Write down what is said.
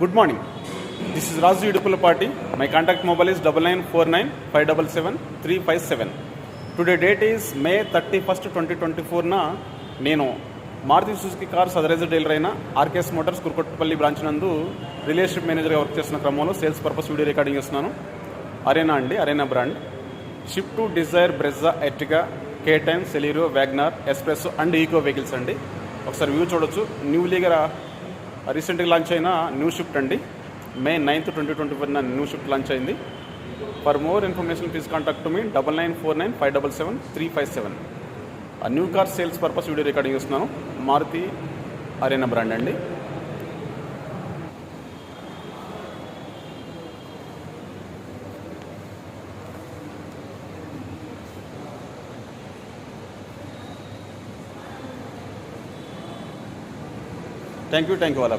Good morning. This is Raju Idupulapati my contact mobile is double nine four nine five double seven three five seven today date is May thirty first twenty twenty ఫోర్న నేను Maruti Suzuki car authorised dealer అయిన RKS Motors Kurukottapalli branch నందు relationship మేనేజర్గా work చేస్తున్న క్రమంలో sales purpose video recording చేస్తున్నాను. Arena అండి Arena brand Swift to Dzire Brezza Ertiga K time Celerio WagonR S Presso and Eeco vehicles అండి. ఒకసారి view చూడొచ్చు. న్యూలీగా రీసెంట్గా లాంచ్ అయిన న్యూ షిఫ్ట్ అండి. May ninth twenty twenty four new shift launch అయింది. For more information please contact me double nine four nine five double seven three five seven ఆ new car sales purpose video recording చేస్తున్నాను. Maruti Arena brand అండి. Thank you thank you all